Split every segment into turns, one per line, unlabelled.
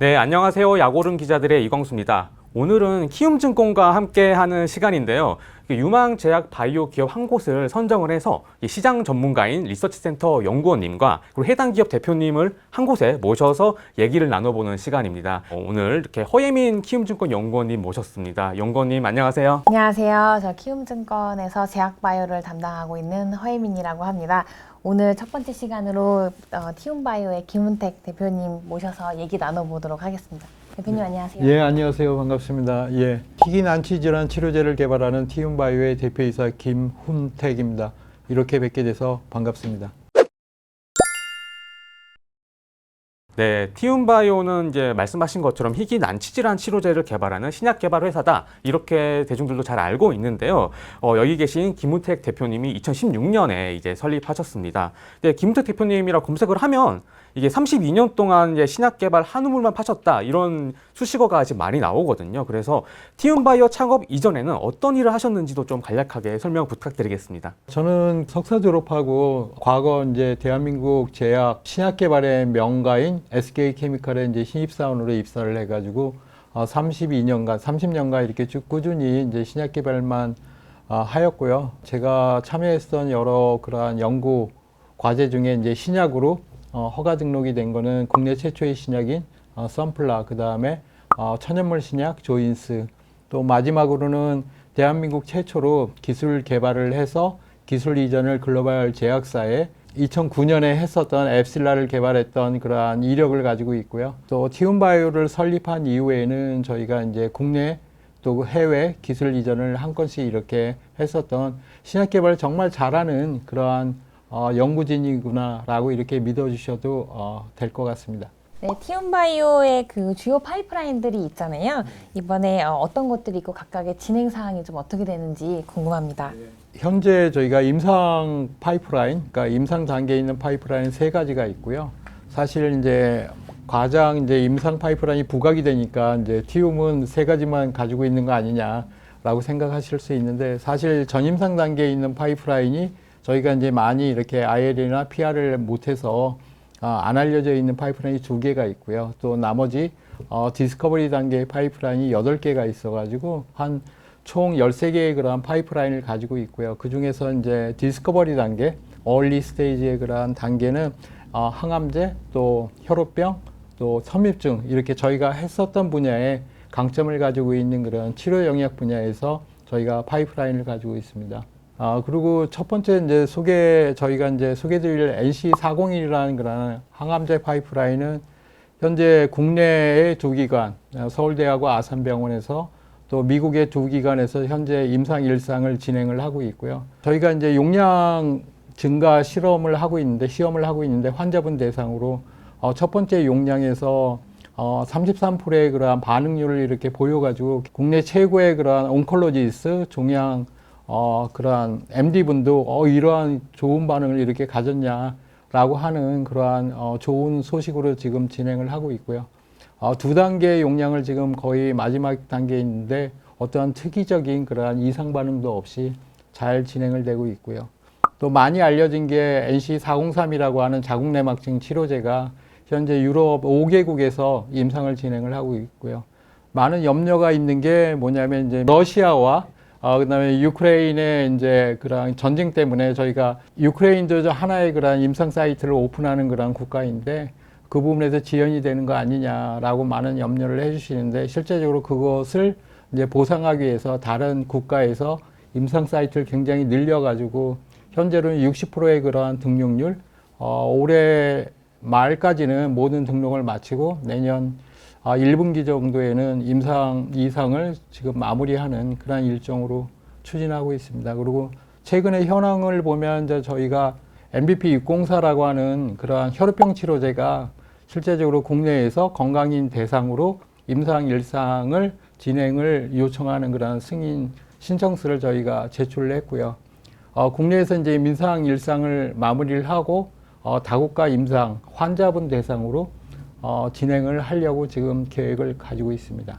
네, 안녕하세요. 야고른 기자들의 이광수입니다. 오늘은 키움증권과 함께하는 시간인데요. 그 유망 제약 바이오 기업 한 곳을 선정을 해서 이 시장 전문가인 리서치센터 연구원님과 그리고 해당 기업 대표님을 한 곳에 모셔서 얘기를 나눠보는 시간입니다. 어, 오늘 이렇게 허예민 키움증권 연구원님 모셨습니다. 연구원님 안녕하세요.
안녕하세요. 저 키움증권에서 제약 바이오를 담당하고 있는 허예민이라고 합니다. 오늘 첫 번째 시간으로 어, 티움바이오의 김은택 대표님 모셔서 얘기 나눠보도록 하겠습니다. 대표님 안녕하세요.
예, 안녕하세요. 반갑습니다. 예. 희귀 난치 질환 치료제를 개발하는 티움바이오의 대표이사 김훈택입니다. 이렇게 뵙게 돼서 반갑습니다.
네, 티움바이오는 이제 말씀하신 것처럼 희귀 난치 질환 치료제를 개발하는 신약 개발 회사다 이렇게 대중들도 잘 알고 있는데요. 어, 여기 계신 김우택 대표님이 2016년에 이제 설립하셨습니다. 네, 김우택 대표님이라 검색을 하면 이게 32년 동안 이제 신약 개발 한 우물만 파셨다 이런 수식어가 아직 많이 나오거든요. 그래서 티움바이오 창업 이전에는 어떤 일을 하셨는지도 좀 간략하게 설명 부탁드리겠습니다.
저는 석사 졸업하고 과거 이제 대한민국 제약 신약 개발의 명가인 SK 케미칼에 이제 신입 사원으로 입사를 해가지고 어, 32년간, 30년간 이렇게 쭉 꾸준히 이제 신약 개발만 어, 하였고요. 제가 참여했던 여러 그러한 연구 과제 중에 이제 신약으로 어, 허가 등록이 된 거는 국내 최초의 신약인 어, 썬플라, 그 다음에 어, 천연물 신약 조인스, 또 마지막으로는 대한민국 최초로 기술 개발을 해서 기술 이전을 글로벌 제약사에 2009년에 했었던 앱실라를 개발했던 그러한 이력을 가지고 있고요. 또 티움바이오를 설립한 이후에는 저희가 이제 국내 또 해외 기술 이전을 한 건씩 이렇게 했었던 신약 개발 정말 잘하는 그러한 어, 연구진이구나라고 이렇게 믿어주셔도 어, 될 것 같습니다.
네, 티움바이오의 그 주요 파이프라인들이 있잖아요. 이번에 어, 어떤 것들이 있고 각각의 진행 사항이 좀 어떻게 되는지 궁금합니다.
현재 저희가 임상 파이프라인, 그러니까 임상 단계에 있는 파이프라인 세 가지가 있고요. 사실 이제 과장 이제 임상 파이프라인이 부각이 되니까 이제 티움은 세 가지만 가지고 있는 거 아니냐라고 생각하실 수 있는데 사실 전임상 단계에 있는 파이프라인이 저희가 이제 많이 이렇게 IL이나 PR을 못해서 어, 안 알려져 있는 파이프라인이 두 개가 있고요. 또 나머지 어, 디스커버리 단계의 파이프라인이 여덟 개가 있어가지고 한총 13개의 그러한 파이프라인을 가지고 있고요. 그 중에서 이제 디스커버리 단계, 얼리 스테이지의 그러한 단계는 어, 항암제, 또 혈우병, 또 섬유증 이렇게 저희가 했었던 분야에 강점을 가지고 있는 그런 치료 영역 분야에서 저희가 파이프라인을 가지고 있습니다. 아, 그리고 첫 번째 이제 소개, 저희가 이제 소개드릴 NC401이라는 그런 항암제 파이프라인은 현재 국내의 두 기관, 어, 서울대하고 아산병원에서 또 미국의 두 기관에서 현재 임상 일상을 진행을 하고 있고요. 저희가 이제 용량 증가 실험을 하고 있는데 시험을 하고 있는데 환자분 대상으로 어, 첫 번째 용량에서 어, 33%의 그러한 반응률을 이렇게 보여가지고 국내 최고의 그러한 온콜로지스 종양 어, 그러한 MD 분도 어, 이러한 좋은 반응을 이렇게 가졌냐라고 하는 그러한 어, 좋은 소식으로 지금 진행을 하고 있고요. 어, 두 단계 용량을 지금 거의 마지막 단계에 있는데 어떠한 특이적인 그러한 이상 반응도 없이 잘 진행을 되고 있고요. 또 많이 알려진 게 NC403이라고 하는 자궁내막증 치료제가 현재 유럽 5개국에서 임상을 진행을 하고 있고요. 많은 염려가 있는 게 뭐냐면 이제 러시아와 어, 그다음에 유크레인의 이제 그런 전쟁 때문에 저희가 유크레인도 저 하나의 그런 임상 사이트를 오픈하는 그런 국가인데 그 부분에서 지연이 되는 거 아니냐라고 많은 염려를 해주시는데 실제적으로 그것을 이제 보상하기 위해서 다른 국가에서 임상 사이트를 굉장히 늘려가지고 현재로는 60%의 그러한 등록률 어, 올해 말까지는 모든 등록을 마치고 내년 아, 1분기 정도에는 임상 이상을 지금 마무리하는 그런 일정으로 추진하고 있습니다. 그리고 최근에 현황을 보면 이제 저희가 MVP 604라고 하는 그러한 혈우병 치료제가 실제적으로 국내에서 건강인 대상으로 임상 일상을 진행을 요청하는 그런 승인 신청서를 저희가 제출을 했고요. 어, 국내에서 이제 임상 일상을 마무리를 하고 어, 다국가 임상 환자분 대상으로 어, 진행을 하려고 지금 계획을 가지고 있습니다.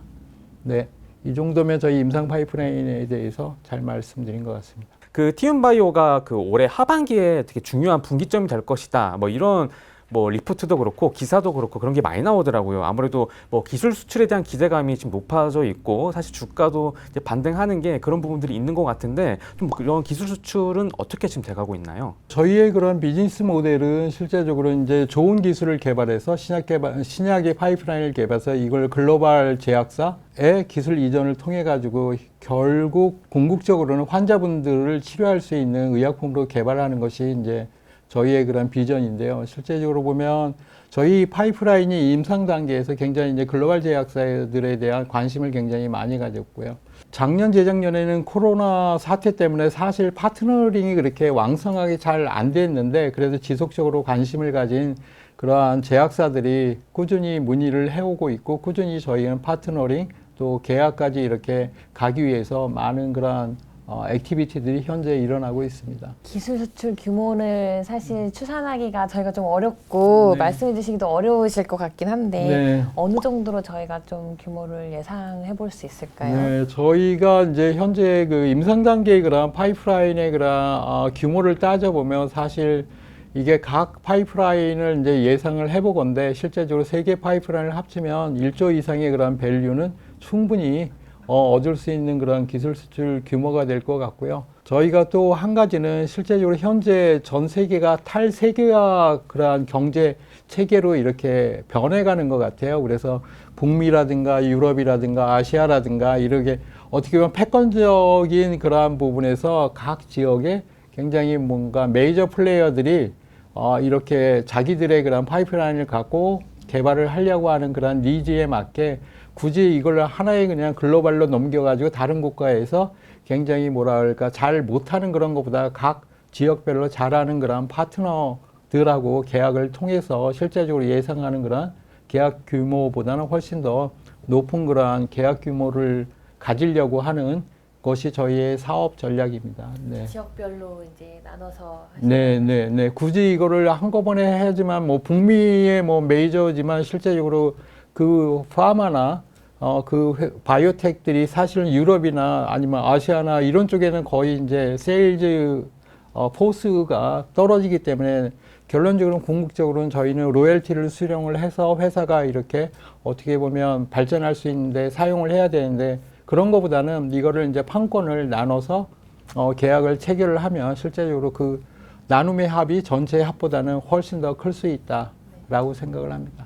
네. 이 정도면 저희 임상 파이프라인에 대해서 잘 말씀드린 것 같습니다.
그 티움바이오가 그 올해 하반기에 되게 중요한 분기점이 될 것이다. 뭐 이런 뭐 리포트도 그렇고 기사도 그렇고 그런 게 많이 나오더라고요. 아무래도 뭐 기술 수출에 대한 기대감이 지금 높아져 있고 사실 주가도 이제 반등하는 게 그런 부분들이 있는 것 같은데 좀 그런 기술 수출은 어떻게 지금 돼가고 있나요?
저희의 그런 비즈니스 모델은 실제적으로 이제 좋은 기술을 개발해서 신약 개발, 신약의 파이프라인을 개발해서 이걸 글로벌 제약사의 기술 이전을 통해 가지고 결국 궁극적으로는 환자분들을 치료할 수 있는 의약품으로 개발하는 것이 이제 저희의 그런 비전인데요. 실제적으로 보면 저희 파이프라인이 임상 단계에서 굉장히 이제 글로벌 제약사들에 대한 관심을 굉장히 많이 가졌고요. 작년 재작년에는 코로나 사태 때문에 사실 파트너링이 그렇게 왕성하게 잘 안 됐는데 그래도 지속적으로 관심을 가진 그러한 제약사들이 꾸준히 문의를 해오고 있고 꾸준히 저희는 파트너링 또 계약까지 이렇게 가기 위해서 많은 그러한 어, 액티비티들이 현재 일어나고 있습니다.
기술 수출 규모를 사실 추산하기가 저희가 좀 어렵고
네.
말씀해 주시기도 어려우실 것 같긴 한데
네.
어느 정도로 저희가 좀 규모를 예상해 볼 수 있을까요?
네, 저희가 이제 현재 그 임상 단계의 그런 파이프라인의 그런 어, 규모를 따져보면 사실 이게 각 파이프라인을 이제 예상을 해보건데 실제적으로 세 개 파이프라인을 합치면 1조 이상의 그런 밸류는 충분히 어, 얻을 수 있는 그런 기술 수출 규모가 될 것 같고요. 저희가 또 한 가지는 실제적으로 현재 전 세계가 탈세계화 그러한 경제 체계로 이렇게 변해가는 것 같아요. 그래서 북미라든가 유럽이라든가 아시아라든가 이렇게 어떻게 보면 패권적인 그러한 부분에서 각 지역에 굉장히 뭔가 메이저 플레이어들이 어, 이렇게 자기들의 그런 파이프라인을 갖고 개발을 하려고 하는 그런 니즈에 맞게 굳이 이걸 하나의 그냥 글로벌로 넘겨가지고 다른 국가에서 굉장히 뭐랄까 잘 못하는 그런 것보다 각 지역별로 잘하는 그런 파트너들하고 계약을 통해서 실제적으로 예상하는 그런 계약 규모보다는 훨씬 더 높은 그러한 계약 규모를 가지려고 하는 것이 저희의 사업 전략입니다. 네.
지역별로 이제 나눠서
네, 네, 네. 굳이 이거를 한꺼번에 해야지만 뭐 북미의 뭐 메이저지만 실제적으로 그 파마나 어, 그 회- 바이오텍들이 사실은 유럽이나 아니면 아시아나 이런 쪽에는 거의 이제 세일즈 어, 포스가 떨어지기 때문에 결론적으로는 궁극적으로는 저희는 로열티를 수령을 해서 회사가 이렇게 어떻게 보면 발전할 수 있는데 사용을 해야 되는데 그런 것보다는 이거를 이제 판권을 나눠서 어, 계약을 체결을 하면 실제적으로 그 나눔의 합이 전체 합보다는 훨씬 더 클 수 있다라고 생각을 합니다.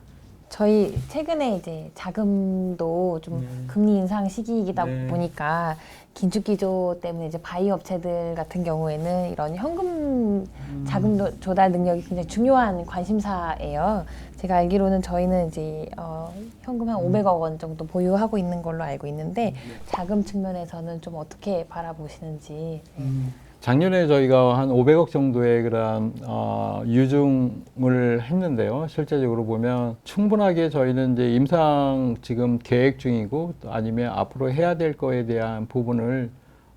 저희 최근에 이제 자금도 좀
네.
금리 인상 시기이다
네.
보니까 긴축 기조 때문에 이제 바이오 업체들 같은 경우에는 이런 현금
음.
자금 도- 조달 능력이 굉장히 중요한 관심사예요. 제가 알기로는 저희는 이제 어, 현금 한 500억 원 정도 보유하고 있는 걸로 알고 있는데 자금 측면에서는 좀 어떻게 바라보시는지. 네.
작년에 저희가 한 500억 정도의 그런 어, 유증을 했는데요. 실제적으로 보면 충분하게 저희는 이제 임상 지금 계획 중이고 또 아니면 앞으로 해야 될 거에 대한 부분을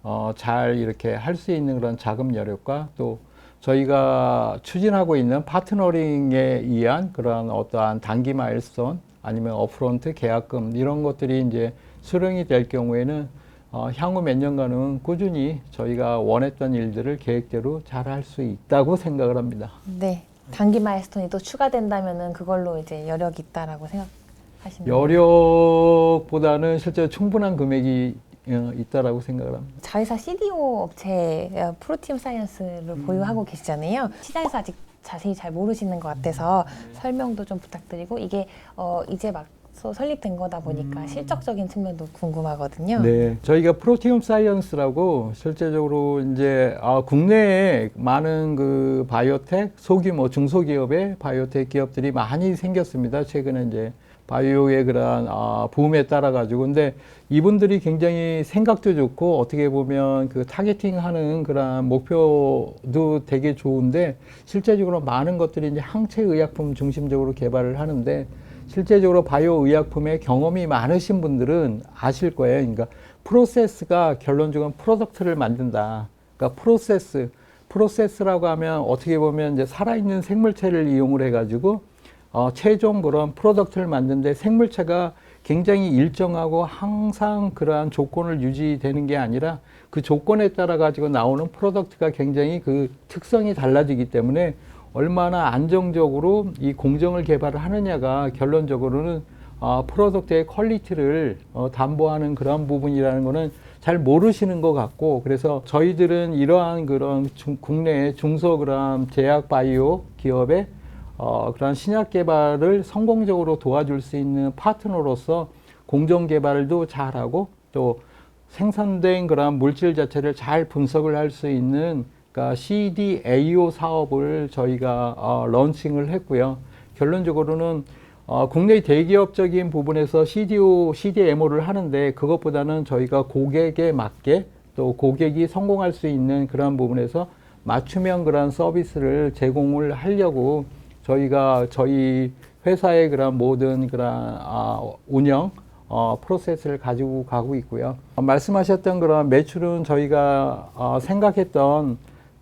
어, 잘 이렇게 할 수 있는 그런 자금 여력과 또 저희가 추진하고 있는 파트너링에 의한 그런 어떠한 단기 마일스톤 아니면 어프론트 계약금 이런 것들이 이제 수령이 될 경우에는 어, 향후 몇 년간은 꾸준히 저희가 원했던 일들을 계획대로 잘 할 수 있다고 생각을 합니다.
네. 단기 마일스톤이 또 추가된다면은 그걸로 이제 여력이 있다라고 생각하시나요?
여력보다는 실제 충분한 금액이 어, 있다라고 생각을 합니다.
자회사 CDO 업체 어, 프로팀 사이언스를 보유하고 계시잖아요. 시장에서 아직 자세히 잘 모르시는 것 같아서 설명도 좀 부탁드리고 이게 어, 이제 막 서- 설립된 거다 보니까 실적적인 측면도 궁금하거든요.
네, 저희가 프로티움 사이언스라고 실제적으로 이제 아, 국내에 많은 그 바이오텍 소규모 중소기업의 바이오텍 기업들이 많이 생겼습니다. 최근에 이제 바이오의 그러한 아, 붐에 따라 가지고 근데 이분들이 굉장히 생각도 좋고 어떻게 보면 그 타겟팅하는 그런 목표도 되게 좋은데 실제적으로 많은 것들이 이제 항체 의약품 중심적으로 개발을 하는데 실제적으로 바이오 의약품에 경험이 많으신 분들은 아실 거예요. 그러니까 프로세스가 결론적으로 프로덕트를 만든다. 그러니까 프로세스, 프로세스라고 하면 어떻게 보면 이제 살아있는 생물체를 이용을 해가지고 어, 최종 그런 프로덕트를 만드는데 생물체가 굉장히 일정하고 항상 그러한 조건을 유지되는 게 아니라 그 조건에 따라 가지고 나오는 프로덕트가 굉장히 그 특성이 달라지기 때문에 얼마나 안정적으로 이 공정을 개발을 하느냐가 결론적으로는 어, 프로덕트의 퀄리티를 어, 담보하는 그런 부분이라는 거는 잘 모르시는 것 같고 그래서 저희들은 이러한 그런 중, 국내 중소 그런 제약 바이오 기업의 어, 그런 신약 개발을 성공적으로 도와줄 수 있는 파트너로서 공정 개발도 잘하고 또 생산된 그런 물질 자체를 잘 분석을 할 수 있는 그러니까 CDAO 사업을 저희가 어, 런칭을 했고요. 결론적으로는 어, 국내 대기업적인 부분에서 CDO, CDMO를 하는데 그것보다는 저희가 고객에 맞게 또 고객이 성공할 수 있는 그런 부분에서 맞춤형 그런 서비스를 제공을 하려고 저희가 저희 회사의 그런 모든 그런 아, 운영 어, 프로세스를 가지고 가고 있고요. 어, 말씀하셨던 그런 매출은 저희가 어, 생각했던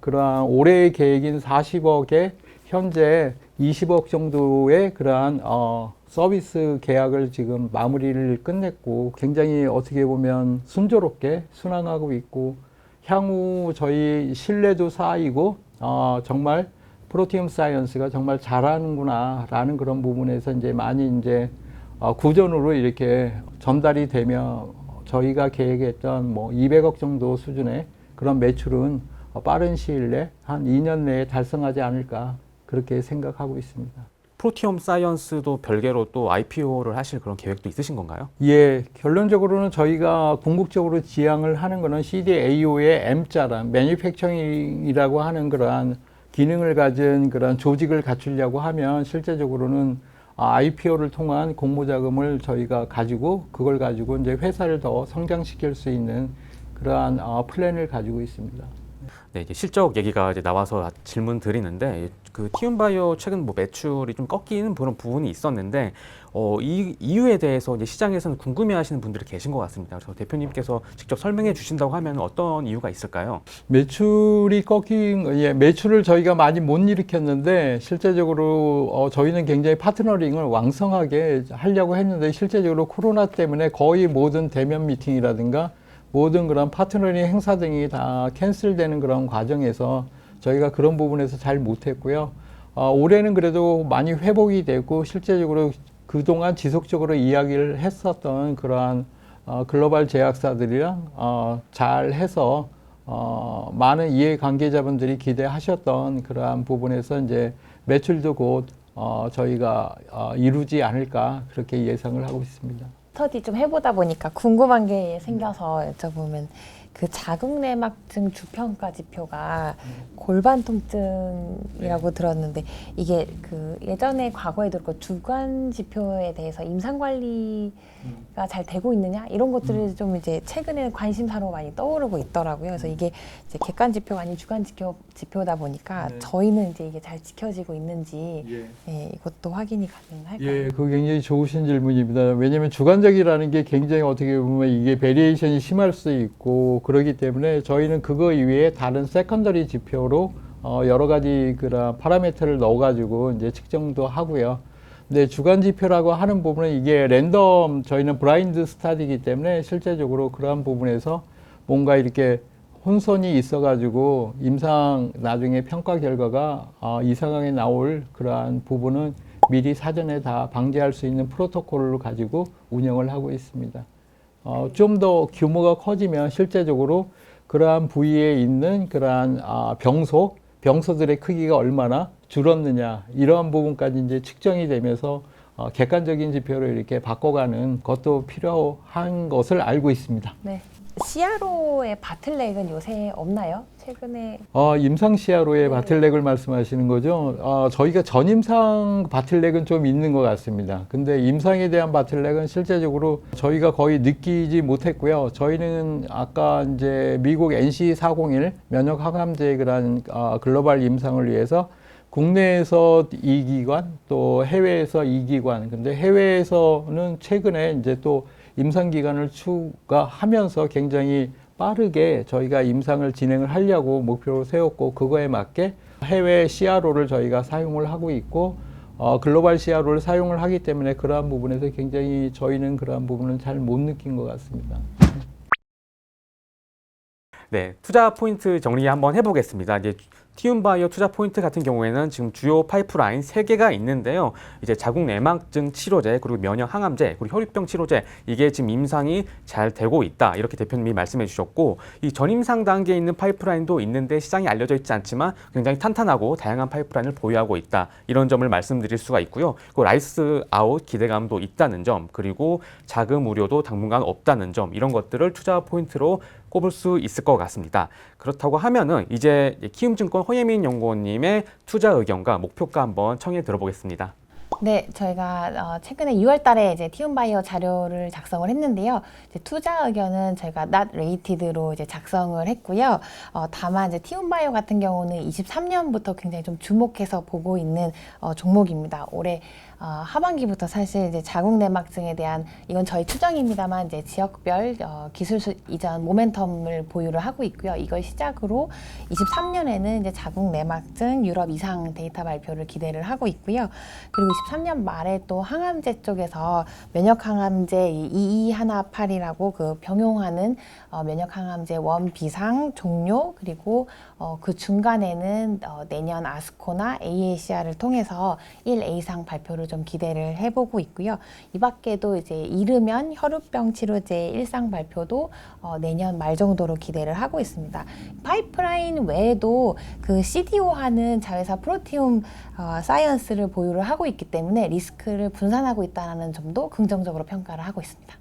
그러한 올해의 계획인 40억에 현재 20억 정도의 그러한 어, 서비스 계약을 지금 마무리를 끝냈고 굉장히 어떻게 보면 순조롭게 순항하고 있고 향후 저희 신뢰도 쌓이고 어, 정말 프로티움 사이언스가 정말 잘하는구나라는 그런 부분에서 이제 많이 이제 어, 구전으로 이렇게 전달이 되며 저희가 계획했던 뭐 200억 정도 수준의 그런 매출은 어, 빠른 시일 내 한 2년 내에 달성하지 않을까 그렇게 생각하고 있습니다.
프로티엄 사이언스도 별개로 또 IPO를 하실 그런 계획도 있으신 건가요?
예, 결론적으로는 저희가 궁극적으로 지향을 하는 거는 CDAO의 M자란 매니팩처링이라고 하는 그러한 기능을 가진 그런 조직을 갖추려고 하면 실제적으로는 IPO를 통한 공모 자금을 저희가 가지고 그걸 가지고 이제 회사를 더 성장시킬 수 있는 그러한 어, 플랜을 가지고 있습니다.
네, 이제 실적 얘기가 이제 나와서 질문 드리는데 그 티움바이오 최근 뭐 매출이 좀 꺾이는 그런 부분이 있었는데 어, 이 이유에 대해서 이제 시장에서는 궁금해하시는 분들이 계신 것 같습니다. 그래서 대표님께서 직접 설명해 주신다고 하면 어떤 이유가 있을까요?
매출이 꺾인, 거- 예, 매출을 저희가 많이 못 일으켰는데, 실제적으로, 어, 저희는 굉장히 파트너링을 왕성하게 하려고 했는데, 실제적으로 코로나 때문에 거의 모든 대면 미팅이라든가, 모든 그런 파트너링 행사 등이 다 캔슬되는 그런 과정에서 저희가 그런 부분에서 잘 못했고요. 어, 올해는 그래도 많이 회복이 되고, 실제적으로 그동안 지속적으로 이야기를 했었던 그러한 어, 글로벌 제약사들이랑 어, 잘 해서 어, 많은 이해 관계자분들이 기대하셨던 그러한 부분에서 이제 매출도 곧 어, 저희가 어, 이루지 않을까 그렇게 예상을 하고 있습니다.
스터디 좀 해보다 보니까 궁금한 게 생겨서 여쭤보면 그 자궁내막증 주평가 지표가 골반 통증이라고 들었는데 이게 그 예전에 과거에도 그렇고 주관 지표에 대해서 임상 관리가 잘 되고 있느냐 이런 것들이 좀 이제 최근에 관심사로 많이 떠오르고 있더라고요. 그래서 이게 이제 객관 지표가 아닌 주관 지표 지표다 보니까
네.
저희는 이제 이게 잘 지켜지고 있는지 예, 이것도 확인이 가능할까요?
예, 그 굉장히 좋으신 질문입니다. 왜냐하면 주관적이라는 게 굉장히 어떻게 보면 이게 베리에이션이 심할 수 있고 그러기 때문에 저희는 그거 이외에 다른 세컨더리 지표로 어, 여러 가지 그런 파라미터를 넣어가지고 이제 측정도 하고요. 근데 주간 지표라고 하는 부분은 이게 랜덤 저희는 브라인드 스타디이기 때문에 실제적으로 그러한 부분에서 뭔가 이렇게 혼선이 있어가지고 임상 나중에 평가 결과가 어, 이상하게 나올 그러한 부분은 미리 사전에 다 방지할 수 있는 프로토콜을 가지고 운영을 하고 있습니다. 어, 좀 더 규모가 커지면 실제적으로 그러한 부위에 있는 그러한 아, 병소, 병소들의 크기가 얼마나 줄었느냐 이러한 부분까지 이제 측정이 되면서 어, 객관적인 지표를 이렇게 바꿔가는 것도 필요한 것을 알고 있습니다.
네. CRO의 바틀렉은 요새 없나요? 최근에
어, 임상 시야로의
네.
바틀렉을 말씀하시는 거죠. 어, 저희가 전임상 바틀렉은 좀 있는 것 같습니다. 근데 임상에 대한 바틀렉은 실제적으로 저희가 거의 느끼지 못했고요. 저희는 아까 이제 미국 NC401 면역 항암제 그런 어, 글로벌 임상을 위해서 국내에서 이기관또 해외에서 이기관 근데 해외에서는 최근에 이제 또 임상 기간을 추가하면서 굉장히 빠르게 저희가 임상을 진행을 하려고 목표로 세웠고 그거에 맞게 해외 CRO를 저희가 사용을 하고 있고 어, 글로벌 CRO를 사용을 하기 때문에 그러한 부분에서 굉장히 저희는 그러한 부분은 잘못 느낀 것 같습니다.
네, 투자 포인트 정리 한번 해보겠습니다. 이제 티움바이오 투자 포인트 같은 경우에는 지금 주요 파이프라인 세개가 있는데요. 이제 자궁 내막증 치료제, 그리고 면역 항암제, 그리고 혈육병 치료제 이게 지금 임상이 잘 되고 있다. 이렇게 대표님이 말씀해 주셨고 이 전임상 단계에 있는 파이프라인도 있는데 시장이 알려져 있지 않지만 굉장히 탄탄하고 다양한 파이프라인을 보유하고 있다. 이런 점을 말씀드릴 수가 있고요. 그 라이스 아웃 기대감도 있다는 점, 그리고 자금 우려도 당분간 없다는 점 이런 것들을 투자 포인트로 꼽을 수 있을 것 같습니다. 그렇다고 하면은 이제 키움증권 허예민 연구원님의 투자 의견과 목표가 한번 청해 들어보겠습니다.
네, 저희가 어, 최근에 2월 달에 이제 티움바이오 자료를 작성을 했는데요. 이제 투자 의견은 저희가 not rated로 이제 작성을 했고요. 어, 다만 이제 티움바이오 같은 경우는 23년부터 굉장히 좀 주목해서 보고 있는 어, 종목입니다. 올해 어, 하반기부터 사실 이제 자궁 내막증에 대한 이건 저희 추정입니다만 이제 지역별 어, 기술 수- 이전 모멘텀을 보유를 하고 있고요. 이걸 시작으로 23년에는 이제 자궁 내막증 유럽 이상 데이터 발표를 기대를 하고 있고요. 그리고 23년 말에 또 항암제 쪽에서 면역 항암제 2218이라고 그 병용하는 어, 면역 항암제 원 비상 종료 그리고 어, 그 중간에는 어, 내년 아스코나 AACR을 통해서 1A상 발표를 좀 기대를 해보고 있고요. 이 밖에도 이제 이르면 혈우병 치료제 일상 발표도 어, 내년 말 정도로 기대를 하고 있습니다. 파이프라인 외에도 그 CDO 하는 자회사 프로티움 어, 사이언스를 보유를 하고 있기 때문에 리스크를 분산하고 있다는 점도 긍정적으로 평가를 하고 있습니다.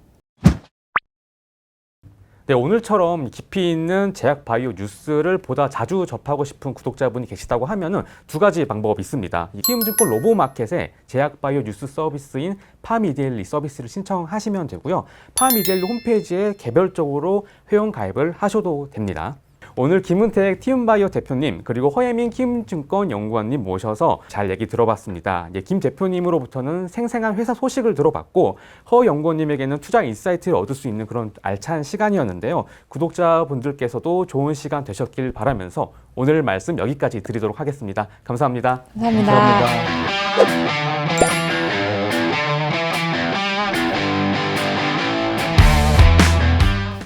네, 오늘처럼 깊이 있는 제약 바이오 뉴스를 보다 자주 접하고 싶은 구독자분이 계시다고 하면은 두 가지 방법이 있습니다. 이 키움증권 로보마켓에 제약 바이오 뉴스 서비스인 파미데일리 서비스를 신청하시면 되고요. 파미데일리 홈페이지에 개별적으로 회원 가입을 하셔도 됩니다. 오늘 김은택 티움바이오 대표님 그리고 허예민 키움증권 연구원님 모셔서 잘 얘기 들어봤습니다. 이제 김 대표님으로부터는 생생한 회사 소식을 들어봤고 허 연구원님에게는 투자 인사이트를 얻을 수 있는 그런 알찬 시간이었는데요. 구독자분들께서도 좋은 시간 되셨길 바라면서 오늘 말씀 여기까지 드리도록 하겠습니다. 감사합니다.
감사합니다.
감사합니다.